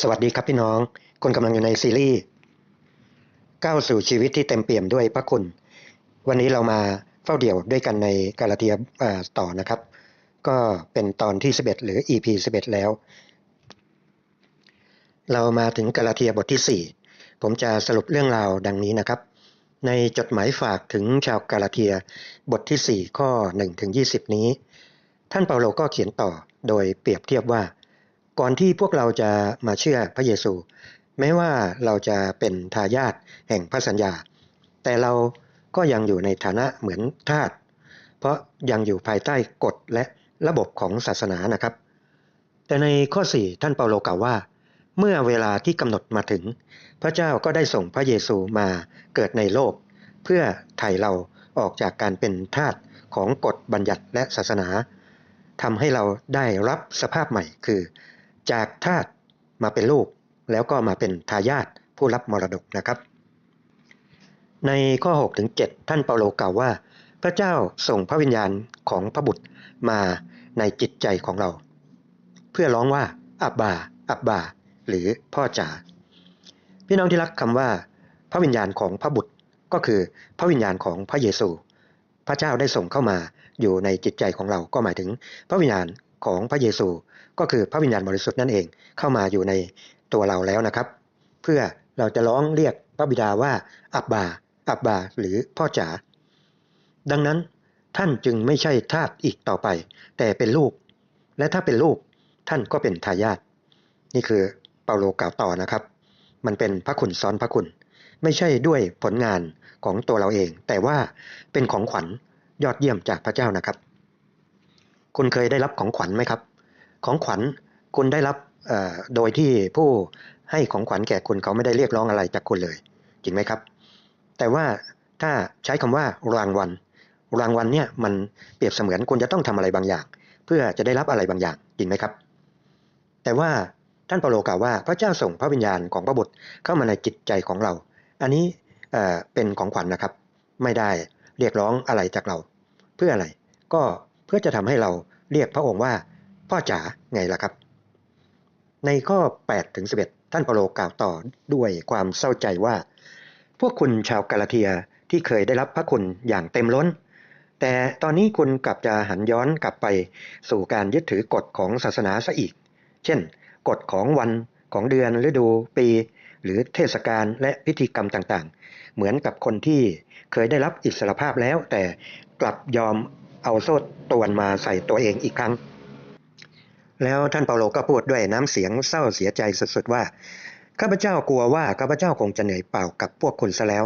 สวัสดีครับพี่น้องคุณกำลังอยู่ในซีรีส์ก้าวสู่ชีวิตที่เต็มเปี่ยมด้วยพระคุณ วันนี้เรามาเฝ้าเดี่ยวด้วยกันในกาลาเทียต่อนะครับ ก็เป็นตอนที่ 11 หรือ EP 11 แล้ว เรามาถึงกาลาเทียบทที่ 4 ผมจะสรุปเรื่องราวดังนี้นะครับ ในจดหมายฝากถึงชาวกาลาเทียบทที่ 4 ข้อ1ถึง20 นี้ ท่านเปาโลก็เขียนต่อโดยเปรียบเทียบว่า ก่อนที่พวกเราจะมาเชื่อพระเยซู แม้ว่าเราจะเป็นทายาทแห่งพระสัญญา แต่เราก็ยังอยู่ในฐานะเหมือนทาสเพราะยังอยู่ภายใต้กฎและระบบของศาสนานะครับ แต่ในข้อ 4 ท่านเปาโลกล่าวว่า เมื่อเวลาที่กำหนดมาถึง พระเจ้าก็ได้ส่งพระเยซูมาเกิดในโลก เพื่อไถ่เราออกจากการเป็นทาสของกฎบัญญัติและศาสนาทำให้เราได้รับสภาพใหม่คือ จากทาสมาเป็นลูก แล้วก็มาเป็นทายาทผู้รับมรดกนะครับ ในข้อ6ถึง7ท่านเปาโลกล่าวว่า พระเจ้าส่งพระวิญญาณของพระบุตรมาในจิตใจของเรา เพื่อร้องว่าอับบา อับบา หรือพ่อจ๋าพี่น้องที่รักคำว่า พระวิญญาณของพระบุตรก็คือพระวิญญาณของพระเยซู พระเจ้าได้ส่งเข้ามาอยู่ในจิตใจของเราก็หมายถึง พระวิญญาณของพระเยซู ก็คือพระวิญญาณบริสุทธิ์นั่นเองเข้ามาอยู่ในตัวเราแล้วนะครับ เพื่อเราจะร้องเรียกพระบิดาว่าอับบา อับบา หรือพ่อจ๋าดังนั้นท่านจึงไม่ใช่ทาสอีกต่อไป แต่เป็นลูก และถ้าเป็นลูกท่านก็เป็นทายาทนี่คือเปาโลกล่าวต่อนะครับ มันเป็นพระคุณซ้อนพระคุณ ไม่ใช่ด้วยผลงานของตัวเราเอง แต่ว่าเป็นของขวัญยอดเยี่ยมจากพระเจ้านะครับ คุณเคยได้รับของขวัญไหมครับ ของขวัญคุณได้รับโดยที่ผู้ให้ของขวัญแก่คุณเขาไม่ได้เรียกร้องอะไรจากคุณเลย จริงไหมครับ แต่ว่าถ้าใช้คำว่ารางวัล รางวัลเนี่ยมันเปรียบเสมือนคุณจะต้องทำอะไรบางอย่าง เพื่อจะได้รับอะไรบางอย่างจริงไหมครับ แต่ว่าท่านเปาโลกล่าวว่าพระเจ้าส่งพระวิญญาณของพระบุตรเข้ามาในจิตใจของเรา อันนี้เเป็นของขวัญนะครับ ไม่ได้เรียกร้องอะไรจากเรา เพื่ออะไรก็เพื่อจะทำให้เราเรียกพระองค์ว่า พ่อจ๋าไงล่ะครับ ในข้อ8ถึง11 ท่านเปโลกล่าวต่อด้วยความเศร้าใจว่า พวกคุณชาวกาลาเทียที่เคยได้รับพระคุณอย่างเต็มล้น แต่ตอนนี้คุณกลับจะหันย้อนกลับไปสู่การยึดถือกฎของศาสนาซะอีก เช่น กฎของวันของเดือนฤดูปี หรือเทศกาลและพิธีกรรมต่างๆ เหมือนกับคนที่เคยได้รับอิสรภาพแล้ว แต่กลับยอมเอาโซ่ตรวนมาใส่ตัวเองอีกครั้ง แล้วท่านเปาโลก็พูดด้วยน้ำเสียงเศร้าเสียใจสุดๆว่าข้าพเจ้ากลัวว่าข้าพเจ้าคงจะเหนื่อยเปล่ากับพวกคุณซะแล้ว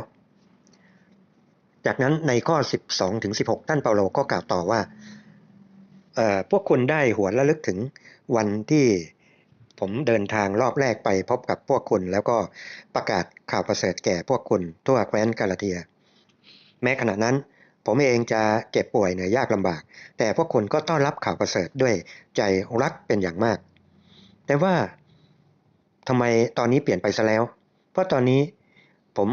จากนั้นในข้อ 12ถึง16 ท่านเปาโลก็กล่าวต่อว่าพวกคุณได้หัวนระลึกถึงวันที่ผมเดินทางรอบแรกไปพบกับพวกคุณ แล้วก็ประกาศข่าวประเสริฐแก่พวกคุณทั่วแคว้นกาลาเทีย แม้ขณะนั้น ผมเองจะเจ็บป่วยเหนื่อยยากลำบาก แต่พวกคุณก็ต้อนรับข่าวประเสริฐด้วยใจรักเป็นอย่างมาก แต่ว่าทำไมตอนนี้เปลี่ยนไปซะแล้ว เพราะตอนนี้ผม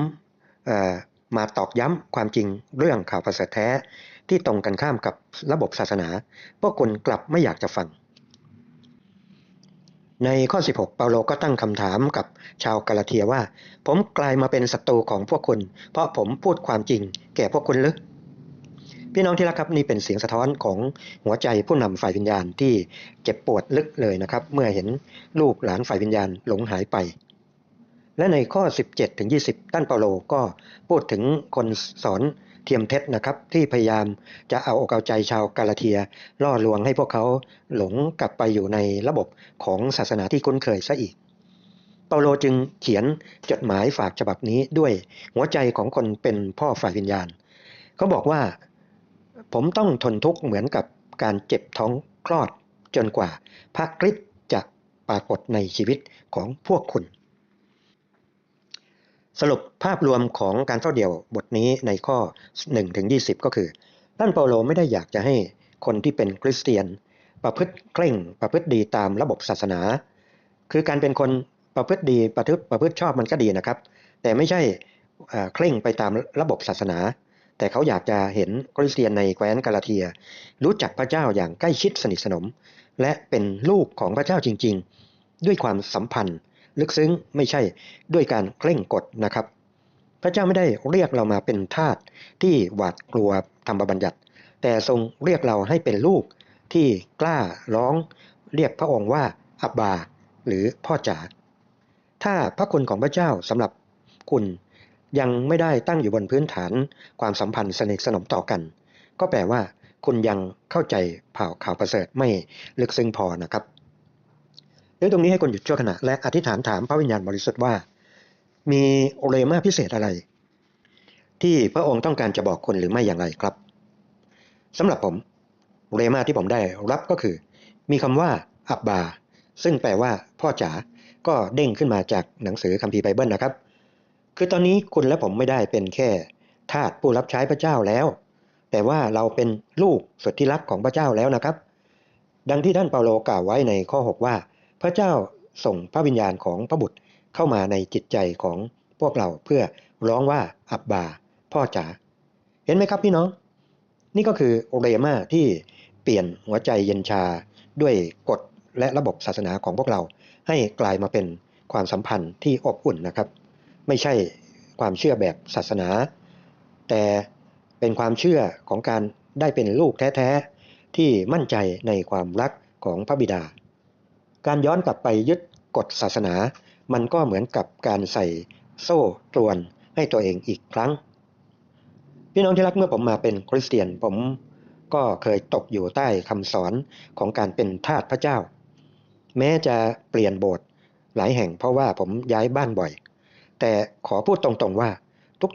มาตอกย้ำความจริงเรื่องข่าวประเสริฐแท้ที่ตรงกันข้ามกับระบบศาสนา พวกคุณกลับไม่อยากจะฟัง ในข้อ 16 เปาโลก็ตั้งคำถามกับชาวกาลาเทียว่า ผมกลายมาเป็นศัตรูของพวกคุณ เพราะผมพูดความจริงแก่พวกคุณหรือ พี่น้องที่รักครับนี่เป็นเสียงสะท้อนของหัวใจผู้นำฝ่ายวิญญาณที่เจ็บปวดลึกเลยนะครับ เมื่อเห็นลูกหลานฝ่ายวิญญาณหลงหายไป และในข้อ 17ถึง20ท่านเปาโลก็พูดถึงคนสอนเทียมเท็จนะครับที่พยายามจะเอาอกเอาใจชาวกาลาเทีย ล่อลวงให้พวกเขาหลงกลับไปอยู่ในระบบของศาสนาที่คุ้นเคยซะอีกเปาโลจึงเขียนจดหมายฝากฉบับนี้ด้วยหัวใจของคนเป็นพ่อฝ่ายวิญญาณ เขาบอกว่า ผมต้องทนทุกข์เหมือนกับการเจ็บท้องคลอด จนกว่าพระคริสต์จะปรากฏในชีวิตของพวกคุณ สรุปภาพรวมของการเฝ้าเดี่ยวบทนี้ในข้อ1ถึง20 ก็คือท่านเปาโลไม่ได้อยากจะให้คนที่เป็นคริสเตียน ประพฤติเคร่งประพฤติดีตามระบบศาสนา คือการเป็นคนประพฤติดีประพฤติประพฤติชอบมันก็ดีนะครับ แต่ไม่ใช่เคร่งไปตามระบบศาสนา แต่เขาอยากจะเห็นคริสเตียนในแคว้นกาลาเทีย รู้จักพระเจ้าอย่างใกล้ชิดสนิทสนม และเป็นลูกของพระเจ้าจริง ๆ ด้วยความสัมพันธ์ ลึกซึ้งไม่ใช่ด้วยการเคร่งกฎนะครับ พระเจ้าไม่ได้เรียกเรามาเป็นทาสที่หวาดกลัวธรรมบัญญัติ แต่ทรงเรียกเราให้เป็นลูกที่กล้าร้องเรียกพระองค์ว่าอับบา หรือพ่อจ๋าถ้าพระคุณของพระเจ้าสำหรับคุณ ยังไม่ได้ตั้งอยู่บนพื้นฐานความสัมพันธ์สนิทสนมต่อกัน ก็แปลว่า คุณยังเข้าใจผ่าข่าวประเสริฐไม่ลึกซึ้งพอนะครับเรื่องตรงนี้ให้คนหยุดชั่วขณะและอธิษฐานถามพระวิญญาณบริสุทธิ์ว่า มีโอเลมาพิเศษอะไร ที่พระองค์ต้องการจะบอกคนหรือไม่อย่างไรครับสำหรับผมโอเลมาที่ผมได้รับก็คือ มีคำว่าอับบาซึ่งแปลว่าพ่อจ๋าก็เด้งขึ้นมาจากหนังสือคัมภีร์ไบเบิลนะครับ คือตอนนี้คุณและผมไม่ได้เป็นแค่ทาสผู้รับใช้พระเจ้าแล้ว แต่ว่าเราเป็นลูกสุดที่รักของพระเจ้าแล้วนะครับ ดังที่ท่านเปาโลกล่าวไว้ในข้อ 6 ว่า พระเจ้าส่งพระวิญญาณของพระบุตรเข้ามาในจิตใจของพวกเราเพื่อร้องว่าอับบา พ่อจ๋าเห็นไหมครับพี่น้อง นี่ก็คือโอเรมาที่เปลี่ยนหัวใจเย็นชาด้วยกฎและระบบศาสนาของพวกเรา ให้กลายมาเป็นความสัมพันธ์ที่อบอุ่นนะครับ ไม่ใช่ความเชื่อแบบศาสนา แต่เป็นความเชื่อของการได้เป็นลูกแท้ๆ ที่มั่นใจในความรักของพระบิดา การย้อนกลับไปยึดกฎศาสนา มันก็เหมือนกับการใส่โซ่ตรวนให้ตัวเองอีกครั้ง พี่น้องที่รักเมื่อผมมาเป็นคริสเตียนผมก็เคยตกอยู่ใต้คำสอนของการเป็นทาสพระเจ้า แม้จะเปลี่ยนโบสถ์หลายแห่งเพราะว่าผมย้ายบ้านบ่อย แต่ขอพูดตรงๆว่า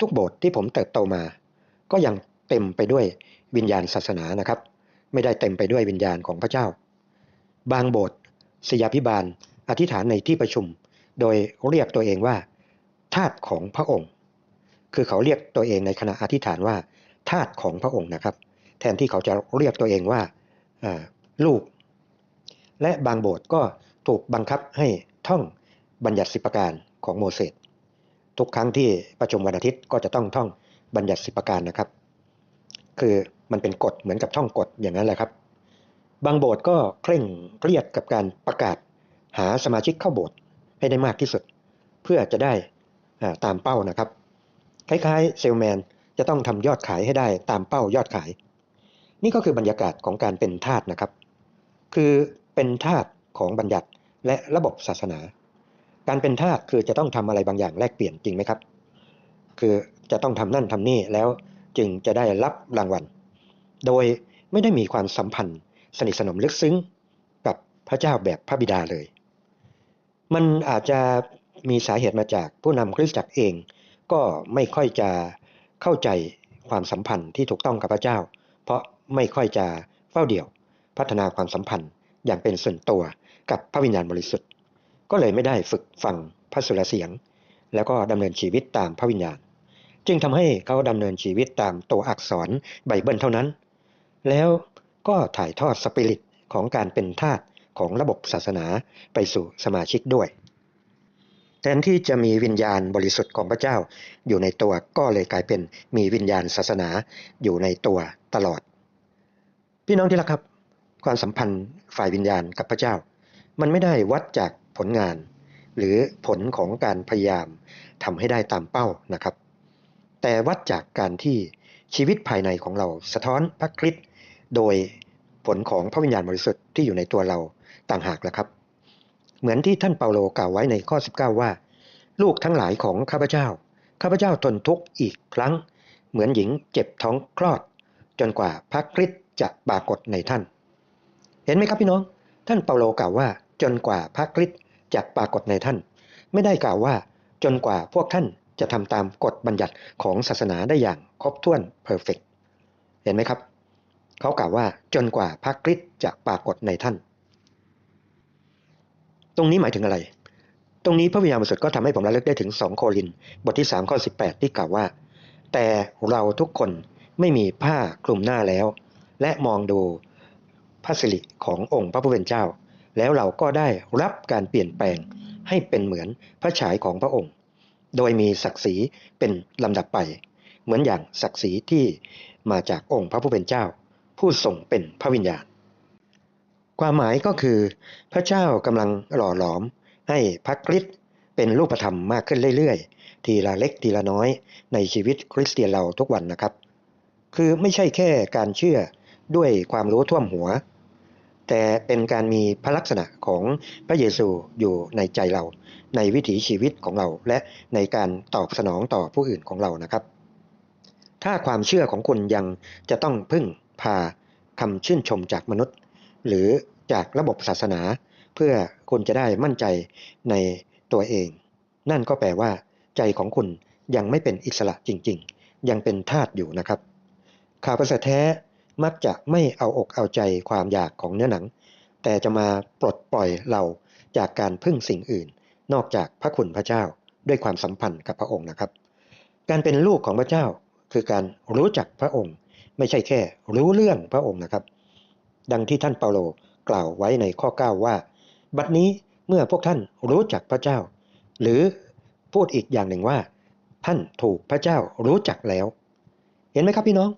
ทุกๆ โบสถ์ที่ผมเติบโตมา ก็ยังเต็มไปด้วยวิญญาณศาสนานะครับ ไม่ได้เต็มไปด้วยวิญญาณของพระเจ้า บางโบสถ์สยาพิบาลอธิษฐานในที่ประชุม โดยเรียกตัวเองว่าทาสของพระองค์ คือเขาเรียกตัวเองในขณะอธิษฐานว่าทาสของพระองค์นะครับ แทนที่เขาจะเรียกตัวเองว่าลูก และบางโบสถ์ก็ถูกบังคับให้ท่องบัญญัติสิบประการของโมเสส ทุกครั้งที่ประชุมวันอาทิตย์ก็จะต้องท่องบัญญัติสิบประการนะครับ คือมันเป็นกฎเหมือนกับท่องกฎอย่างนั้นแหละครับ บางโบสถ์ก็เคร่งเครียดกับการประกาศหาสมาชิกเข้าโบสถ์ให้ได้มากที่สุด เพื่อจะได้ตามเป้านะครับ คล้ายๆ เซลแมนจะต้องทำยอดขายให้ได้ตามเป้ายอดขาย นี่ก็คือบรรยากาศของการเป็นทาสนะครับ คือเป็นทาสของบัญญัติและระบบศาสนา การเป็นทาสคือจะต้องทำอะไรบางอย่างแลกเปลี่ยนจริงไหมครับ คือจะต้องทำนั่นทำนี่แล้วจึงจะได้รับรางวัล โดยไม่ได้มีความสัมพันธ์ สนิทสนมลึกซึ้งกับพระเจ้าแบบพระบิดาเลย มันอาจจะมีสาเหตุมาจากผู้นำคริสตจักรเอง ก็ไม่ค่อยจะเข้าใจความสัมพันธ์ที่ถูกต้องกับพระเจ้า เพราะไม่ค่อยจะเฝ้าเดี่ยว พัฒนาความสัมพันธ์อย่างเป็นส่วนตัวกับพระวิญญาณบริสุทธิ์ ก็เลยไม่ได้ฝึกฟังพระสุรเสียง แล้วก็ดำเนินชีวิตตามพระวิญญาณ จึงทำให้เขาดำเนินชีวิตตามตัวอักษรไบเบิลเท่านั้น แล้วก็ถ่ายทอดสปิริตของการเป็นทาสของระบบศาสนาไปสู่สมาชิกด้วย แทนที่จะมีวิญญาณบริสุทธิ์ของพระเจ้า อยู่ในตัวก็เลยกลายเป็นมีวิญญาณศาสนาอยู่ในตัวตลอด พี่น้องที่รักครับ ความสัมพันธ์ฝ่ายวิญญาณกับพระเจ้า มันไม่ได้วัดจาก ผลงาน หรือผลของการพยายามทำให้ได้ตามเป้านะครับ แต่วัดจากการที่ชีวิตภายในของเราสะท้อนพระคริสต์โดยผลของพระวิญญาณบริสุทธิ์ที่อยู่ในตัวเราต่างหากละครับ เหมือนที่ท่านเปาโลกล่าวไว้ในข้อ 19 ว่า ลูกทั้งหลายของข้าพเจ้า ข้าพเจ้าทนทุกข์อีกครั้ง เหมือนหญิงเจ็บท้องคลอด จนกว่าพระคริสต์จะปรากฏในท่าน เห็นไหมครับพี่น้อง ท่านเปาโลกล่าวว่าจนกว่าพระคริสต์ จะปรากฏในท่าน ไม่ได้กล่าวว่า จนกว่าพวกท่านจะทำตามกฎบัญญัติของศาสนาได้อย่างครบถ้วนเพอร์เฟกเห็นไหมครับ เขากล่าวว่าจนกว่าพระคริสต์จะปรากฏในท่าน ตรงนี้หมายถึงอะไร ตรงนี้พระวิญญาณบริสุทธิ์ก็ทำให้ผมระลึกได้ถึง 2 โครินบทที่3ข้อ18 ที่กล่าวว่า แต่เราทุกคนไม่มีผ้าคลุมหน้าแล้ว และมองดูพระสิริขององค์พระผู้เป็นเจ้า แล้วเราก็ได้รับการเปลี่ยนแปลงให้เป็นเหมือนพระฉายของพระองค์ โดยมีศักดิ์ศรีเป็นลำดับไป เหมือนอย่างศักดิ์ศรีที่มาจากองค์พระผู้เป็นเจ้า ผู้ทรงเป็นพระวิญญาณ ความหมายก็คือพระเจ้ากำลังหล่อหลอมให้พระคริสต์เป็นรูปธรรมมากขึ้นเรื่อยๆ ทีละเล็กทีละน้อยในชีวิตคริสเตียนเราทุกวันนะครับ คือไม่ใช่แค่การเชื่อด้วยความรู้ท่วมหัว แต่เป็นการมีพระลักษณะของพระเยซูอยู่ในใจเรา ในวิถีชีวิตของเรา และในการตอบสนองต่อผู้อื่นของเรานะครับ ถ้าความเชื่อของคุณยังจะต้องพึ่งพาคำชื่นชมจากมนุษย์ หรือจากระบบศาสนา เพื่อคุณจะได้มั่นใจในตัวเอง นั่นก็แปลว่า ใจของคุณยังไม่เป็นอิสระจริง ๆ ยังเป็นทาสอยู่นะครับ ข่าวประเสริฐแท้ มักจะไม่เอาอกเอาใจความอยากของเนื้อหนัง แต่จะมาปลดปล่อยเราจากการพึ่งสิ่งอื่น นอกจากพระคุณพระเจ้าด้วยความสัมพันธ์กับพระองค์นะครับ การเป็นลูกของพระเจ้าคือการรู้จักพระองค์ ไม่ใช่แค่รู้เรื่องพระองค์นะครับ ดังที่ท่านเปาโลกล่าวไว้ในข้อ 9 ว่า บัดนี้เมื่อพวกท่านรู้จักพระเจ้า หรือพูดอีกอย่างหนึ่งว่า ท่านถูกพระเจ้ารู้จักแล้ว เห็นไหมครับพี่น้อง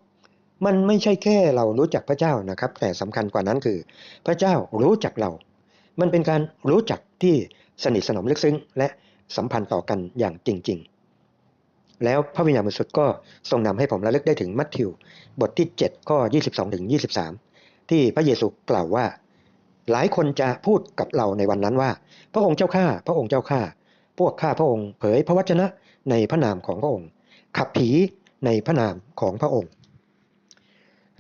มันไม่ใช่แค่เรารู้จักพระเจ้านะครับ แต่สำคัญกว่านั้นคือ พระเจ้ารู้จักเรา มันเป็นการรู้จักที่สนิทสนมลึกซึ้ง และสัมพันธ์ต่อกันอย่างจริง ๆ แล้วพระวิญญาณบริสุทธิ์ก็ทรงนำให้ผมระลึกได้ถึงมัทธิว บทที่ 7 ข้อ 22ถึง23 ที่พระเยซูกล่าวว่า หลายคนจะพูดกับเราในวันนั้นว่า พระองค์เจ้าข้าพระองค์เจ้าข้าพวกข้าพระองค์เผยพระวจนะในพระนามของพระองค์ ขับผีในพระนามของพระองค์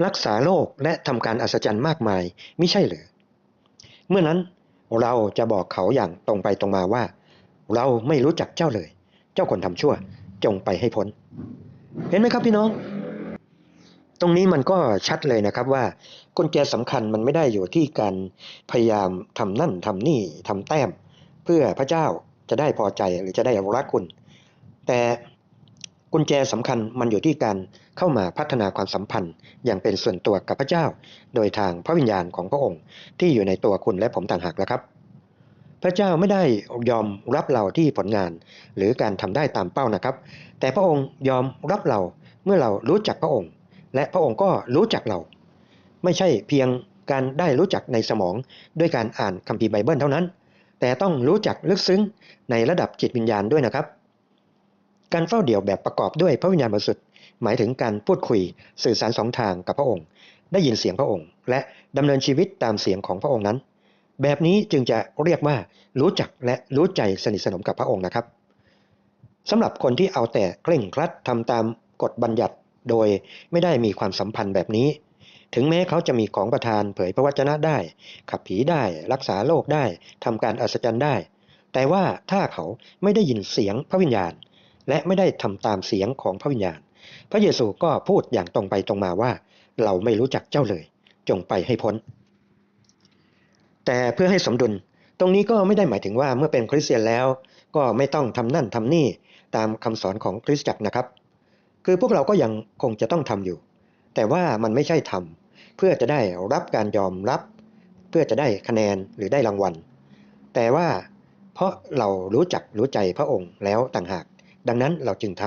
รักษาโรคและทำการอัศจรรย์มากมายไม่ใช่หรือ เมื่อนั้นเราจะบอกเขาอย่างตรงไปตรงมาว่า เราไม่รู้จักเจ้าเลย เจ้าคนทำชั่วจงไปให้พ้น เห็นไหมครับพี่น้อง ตรงนี้มันก็ชัดเลยนะครับว่ากุญแจสำคัญมันไม่ได้อยู่ที่การพยายามทำนั่นทำนี่ทำแต้ม เพื่อพระเจ้าจะได้พอใจหรือจะได้รักคุณ แต่ กุญแจสำคัญมันอยู่ที่การเข้ามาพัฒนาความสัมพันธ์ อย่างเป็นส่วนตัวกับพระเจ้า โดยทางพระวิญญาณของพระองค์ ที่อยู่ในตัวคุณและผมต่างหากแล้วครับ พระเจ้าไม่ได้ยอมรับเราที่ผลงาน หรือการทำได้ตามเป้านะครับ แต่พระองค์ยอมรับเราเมื่อเรารู้จักพระองค์ และพระองค์ก็รู้จักเรา ไม่ใช่เพียงการได้รู้จักในสมองด้วยการอ่านคัมภีร์ไบเบิลเท่านั้น แต่ต้องรู้จักลึกซึ้งในระดับจิตวิญญาณด้วยนะครับ การเฝ้าเดี่ยวแบบประกอบด้วยพระวิญญาณบริสุทธิ์หมายถึงการพูดคุยสื่อสารสองทางกับพระองค์ ได้ยินเสียงพระองค์ และดำเนินชีวิตตามเสียงของพระองค์นั้น แบบนี้จึงจะเรียกว่ารู้จักและรู้ใจสนิทสนมกับพระองค์นะครับสำหรับคนที่เอาแต่เคร่งครัดทำตามกฎบัญญัติโดยไม่ได้มีความสัมพันธ์แบบนี้ ถึงแม้เขาจะมีของประทานเผยพระวจนะได้ ขับผีได้ รักษาโรคได้ทำการอัศจรรย์ได้ แต่ว่าถ้าเขาไม่ได้ยินเสียงพระวิญญาณ และไม่ได้ทำตามเสียงของพระวิญญาณ พระเยซูก็พูดอย่างตรงไปตรงมาว่า เราไม่รู้จักเจ้าเลย จงไปให้พ้น แต่เพื่อให้สมดุล ตรงนี้ก็ไม่ได้หมายถึงว่าเมื่อเป็นคริสเตียนแล้ว ก็ไม่ต้องทำนั่นทำนี่ตามคำสอนของคริสตจักรนะครับ คือพวกเราก็ยังคงจะต้องทำอยู่ แต่ว่ามันไม่ใช่ทำเพื่อจะได้รับการยอมรับ เพื่อจะได้คะแนนหรือได้รางวัล แต่ว่าเพราะเรารู้จักรู้ใจพระองค์แล้วต่างหาก ดังนั้นเราจึงท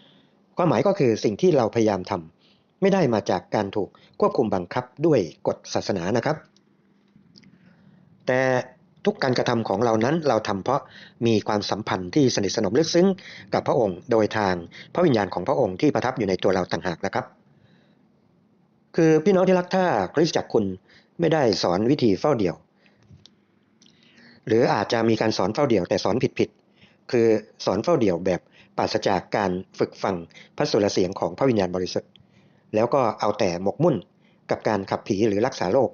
ำความหมายก็คือสิ่งที่เราพยายามทำไม่ได้มาจากการถูกควบคุมบังคับด้วยกฎศาสนานะครับ แต่ทุกการกระทำของเรานั้นเราทำเพราะมีความสัมพันธ์ที่สนิทสนมลึกซึ้งกับพระองค์ โดยทางพระวิญญาณของพระองค์ที่ประทับอยู่ในตัวเราต่างหากนะครับ คือพี่น้องที่รักถ้าคริสตจักรคุณไม่ได้สอนวิธีเฝ้าเดี่ยว หรืออาจจะมีการสอนเฝ้าเดี่ยวแต่สอนผิดๆคือสอนเฝ้าเดี่ยวแบบ ปราศจากการฝึกฟังพระสุรเสียงของพระวิญญาณบริสุทธิ์ แล้วก็เอาแต่หมกมุ่นกับการขับผีหรือรักษาโรค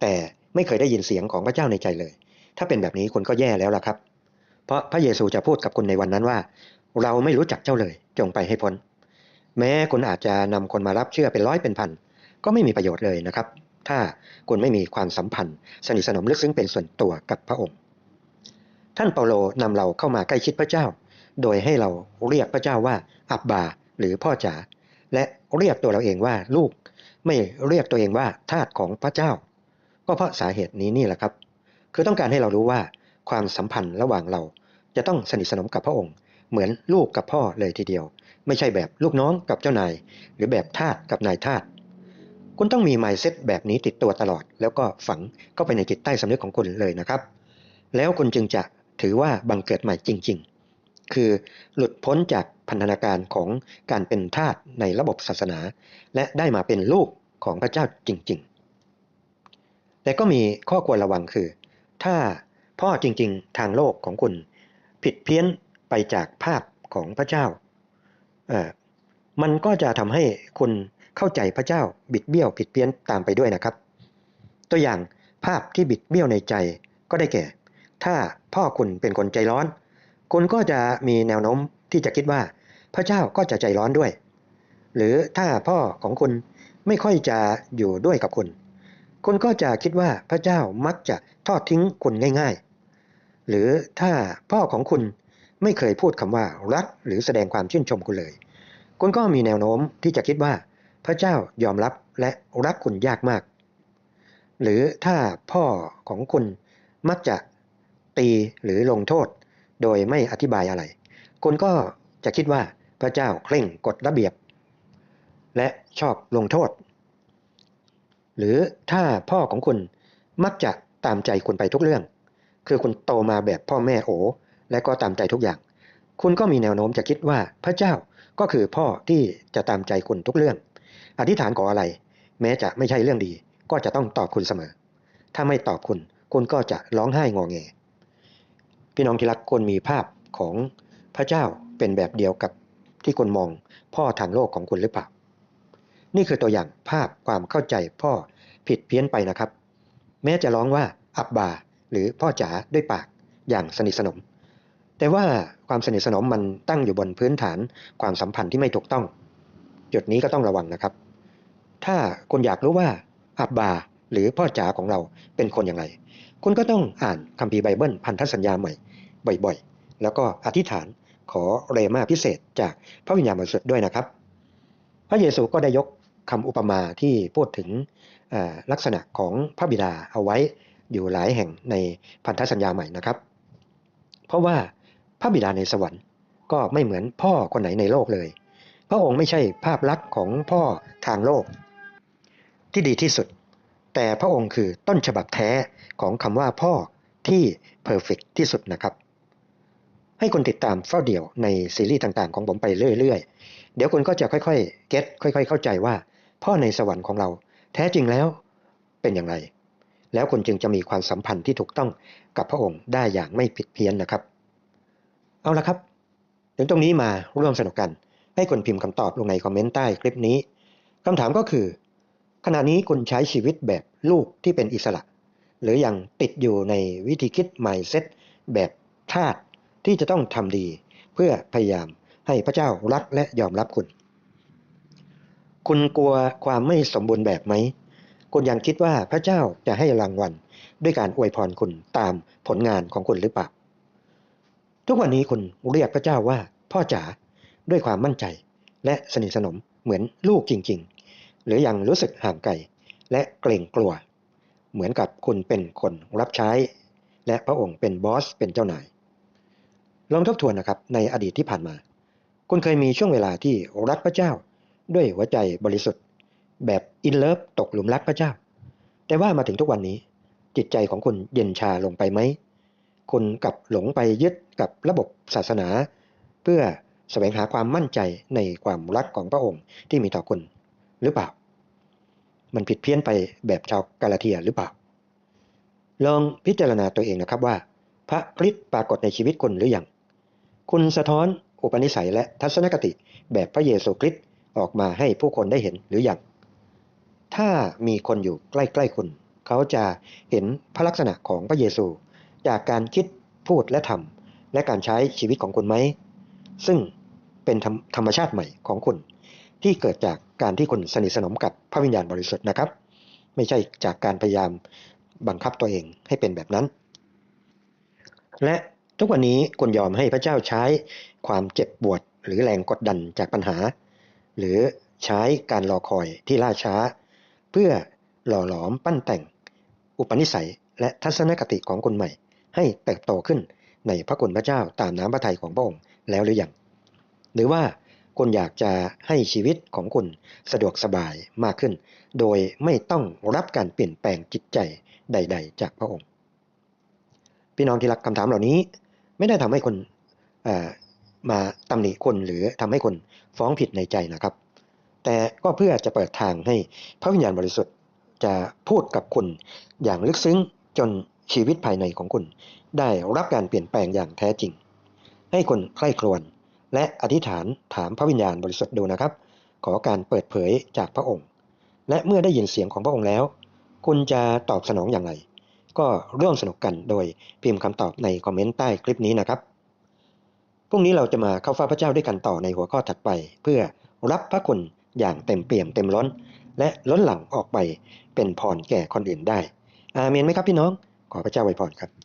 แต่ไม่เคยได้ยินเสียงของพระเจ้าในใจเลย ถ้าเป็นแบบนี้คุณก็แย่แล้วล่ะครับ เพราะพระเยซูจะพูดกับคุณในวันนั้นว่า เราไม่รู้จักเจ้าเลยจงไปให้พ้น แม้คุณอาจจะนำคนมารับเชื่อเป็นร้อยเป็นพันก็ไม่มีประโยชน์เลยนะครับ ถ้าคุณไม่มีความสัมพันธ์ สนิทสนมลึกซึ้งเป็นส่วนตัวกับพระองค์ ท่านเปาโลนำเราเข้ามาใกล้ชิดพระเจ้า โดยให้เราเรียกพระเจ้าว่าอับบาหรือพ่อจ๋าและเรียกตัวเราเองว่าลูก ไม่เรียกตัวเองว่าทาสของพระเจ้า ก็เพราะสาเหตุนี้นี่แหละครับ คือต้องการให้เรารู้ว่าความสัมพันธ์ระหว่างเรา จะต้องสนิทสนมกับพระองค์ เหมือนลูกกับพ่อเลยทีเดียว ไม่ใช่แบบลูกน้องกับเจ้านาย หรือแบบทาสกับนายทาสคุณต้องมี mindset แบบนี้ติดตัวตลอด แล้วก็ฝังเข้าไปในจิตใต้สำนึกของคุณเลยนะครับ แล้วคุณจึงจะถือว่าบังเกิดใหม่จริง ๆ คือหลุดพ้นจากพันธนาการของการเป็นทาสในระบบศาสนา และได้มาเป็นลูกของพระเจ้าจริง ๆ แต่ก็มีข้อควรระวังคือ ถ้าพ่อจริง ๆ ทางโลกของคุณ ผิดเพี้ยนไปจากภาพของพระเจ้าเออมันก็จะทำให้คุณเข้าใจพระเจ้าบิดเบี้ยวผิดเพี้ยนตามไปด้วยนะครับ ตัวอย่างภาพที่บิดเบี้ยวในใจก็ได้แก่ ถ้าพ่อคุณเป็นคนใจร้อน คุณก็จะมีแนวโน้มที่จะคิดว่าพระเจ้าก็จะใจร้อนด้วย หรือถ้าพ่อของคุณไม่ค่อยจะอยู่ด้วยกับคุณคุณก็จะคิดว่าพระเจ้ามักจะทอดทิ้งคุณง่าย ๆ หรือถ้าพ่อของคุณไม่เคยพูดคำว่ารักหรือแสดงความชื่นชมคุณเลย คุณก็มีแนวโน้มที่จะคิดว่าพระเจ้ายอมรับและรักคุณยากมาก หรือถ้าพ่อของคุณมักจะตีหรือลงโทษ โดยไม่อธิบายอะไรคุณก็จะคิดว่าพระเจ้าเคร่งกฎระเบียบ และชอบลงโทษ หรือถ้าพ่อของคุณมักจะตามใจคุณไปทุกเรื่อง คือคุณโตมาแบบพ่อแม่โอและก็ตามใจทุกอย่าง คุณก็มีแนวโน้มจะคิดว่าพระเจ้าก็คือพ่อที่จะตามใจคุณทุกเรื่อง อธิษฐานขออะไร แม้จะไม่ใช่เรื่องดี ก็จะต้องตอบคุณเสมอ ถ้าไม่ตอบคุณ คุณก็จะร้องไห้งอแง พี่น้องที่รักคนมีภาพของพระเจ้าเป็นแบบเดียวกับที่คุณมองพ่อทางโลกของคุณหรือเปล่า นี่คือตัวอย่างภาพความเข้าใจพ่อผิดเพี้ยนไปนะครับ แม้จะร้องว่าอับบา หรือพ่อจ๋าด้วยปากอย่างสนิทสนม แต่ว่าความสนิทสนมมันตั้งอยู่บนพื้นฐานความสัมพันธ์ที่ไม่ถูกต้อง จุดนี้ก็ต้องระวังนะครับ ถ้าคุณอยากรู้ว่าอับบาหรือพ่อจ๋าของเราเป็นคนอย่างไร คุณก็ต้องอ่านคัมภีร์ไบเบิลพันธสัญญาใหม่ บ่อยๆ แล้วก็อธิษฐานขอเรมาพิเศษจากพระวิญญาณบริสุทธิ์ด้วยนะครับ พระเยซูก็ได้ยกคำอุปมาที่พูดถึงลักษณะของพระบิดาเอาไว้อยู่หลายแห่งในพันธสัญญาใหม่นะครับ เพราะว่าพระบิดาในสวรรค์ก็ไม่เหมือนพ่อคนไหนในโลกเลย พระองค์ไม่ใช่ภาพลักษณ์ของพ่อทางโลก ที่ดีที่สุด แต่พระองค์คือต้นฉบับแท้ของคำว่าพ่อที่เพอร์เฟกที่สุดนะครับ ให้คุณติดตามเฝ้าเดี่ยวในซีรีส์ต่างๆ ของผมไปเรื่อยๆ เดี๋ยวคุณก็จะค่อยๆ เก็ตค่อย ๆ เข้าใจว่า พ่อในสวรรค์ของเราแท้จริงแล้วเป็นอย่างไร แล้วคุณจึงจะมีความสัมพันธ์ที่ถูกต้องกับพระองค์ได้อย่างไม่ผิดเพี้ยนนะครับ เอาละครับ ถึงตรงนี้มาร่วมสนุกกัน ให้คุณพิมพ์คำตอบลงในคอมเมนต์ใต้คลิปนี้คำถามก็คือ ขณะนี้คุณใช้ชีวิตแบบลูกที่เป็นอิสระ หรือยังติดอยู่ในวิธีคิด mindset แบบทาส ที่จะต้องทำดี เพื่อพยายามให้พระเจ้ารักและยอมรับคุณ คุณกลัวความไม่สมบูรณ์แบบไหม คุณยังคิดว่าพระเจ้าจะให้รางวัลด้วยการอวยพรคุณตามผลงานของคุณหรือเปล่า ทุกวันนี้คุณเรียกพระเจ้าว่าพ่อจ๋าด้วยความมั่นใจและสนิทสนมเหมือนลูกจริง ๆ หรือยังรู้สึกห่างไกลและเกรงกลัว เหมือนกับคุณเป็นคนรับใช้ และพระองค์เป็นบอสเป็นเจ้านาย ลองทบทวนนะครับในอดีตที่ผ่านมา คุณเคยมีช่วงเวลาที่รักพระเจ้า ด้วยหัวใจบริสุทธิ์ แบบอินเลิฟตกหลุมรักพระเจ้า แต่ว่ามาถึงทุกวันนี้ จิตใจของคุณเย็นชาลงไปไหมคุณกับหลงไปยึดกับระบบศาสนา เพื่อแสวงหาความมั่นใจในความรักของพระองค์ที่มีต่อคุณหรือเปล่า มันผิดเพี้ยนไปแบบชาวกาลาเทียหรือเปล่า ลองพิจารณาตัวเองนะครับว่า พระคริสต์ปรากฏในชีวิตคุณหรือยัง คุณสะท้อนอุปนิสัยและทัศนคติแบบพระเยซูคริสต์ออกมาให้ผู้คนได้เห็นหรือยัง ถ้ามีคนอยู่ใกล้ๆคุณ เขาจะเห็นพระลักษณะของพระเยซู จากการคิดพูดและทำและการใช้ชีวิตของคุณไหม ซึ่งเป็นธรรมชาติใหม่ของคุณ ที่เกิดจากการที่คุณสนิทสนมกับพระวิญญาณบริสุทธิ์นะครับ ไม่ใช่จากการพยายามบังคับตัวเองให้เป็นแบบนั้น และ ทุกวันนี้คุณยอมให้พระเจ้าใช้ความเจ็บปวดหรือแรงกดดันจากปัญหา หรือใช้การรอคอยที่ล่าช้า เพื่อหล่อหลอมปั้นแต่ง อุปนิสัยและทัศนคติของคุณใหม่ ให้เติบโตขึ้นในพระคุณพระเจ้าตามน้ำพระทัยของพระองค์แล้วหรือยังหรือว่าคุณอยากจะให้ชีวิตของคุณสะดวกสบายมากขึ้น โดยไม่ต้องรับการเปลี่ยนแปลงจิตใจใด ๆ จากพระองค์ พี่น้องที่รักคำถามเหล่านี้ ไม่ได้ทำให้คนมาตำหนิคนหรือทำให้คนฟ้องผิดในใจนะครับ แต่ก็เพื่อจะเปิดทางให้พระวิญญาณบริสุทธิ์จะพูดกับคุณอย่างลึกซึ้งจนชีวิตภายในของคุณได้รับการเปลี่ยนแปลงอย่างแท้จริง ให้คนใคร่ครวญและอธิษฐานถามพระวิญญาณบริสุทธิ์ดูนะครับ ขอการเปิดเผยจากพระองค์ และเมื่อได้ยินเสียงของพระองค์แล้ว คุณจะตอบสนองอย่างไร ก็ร่วมสนุกกันโดยพิมพ์คำตอบในคอมเมนต์ใต้คลิปนี้นะครับ พรุ่งนี้เราจะมาเข้าฟ้าพระเจ้าด้วยกันต่อในหัวข้อถัดไป เพื่อรับพระคุณอย่างเต็มเปี่ยมเต็มล้น และล้นหลังออกไปเป็นพรแก่คนอื่นได้ อาเมนไหมครับพี่น้อง ขอพระเจ้าไว้พรครับ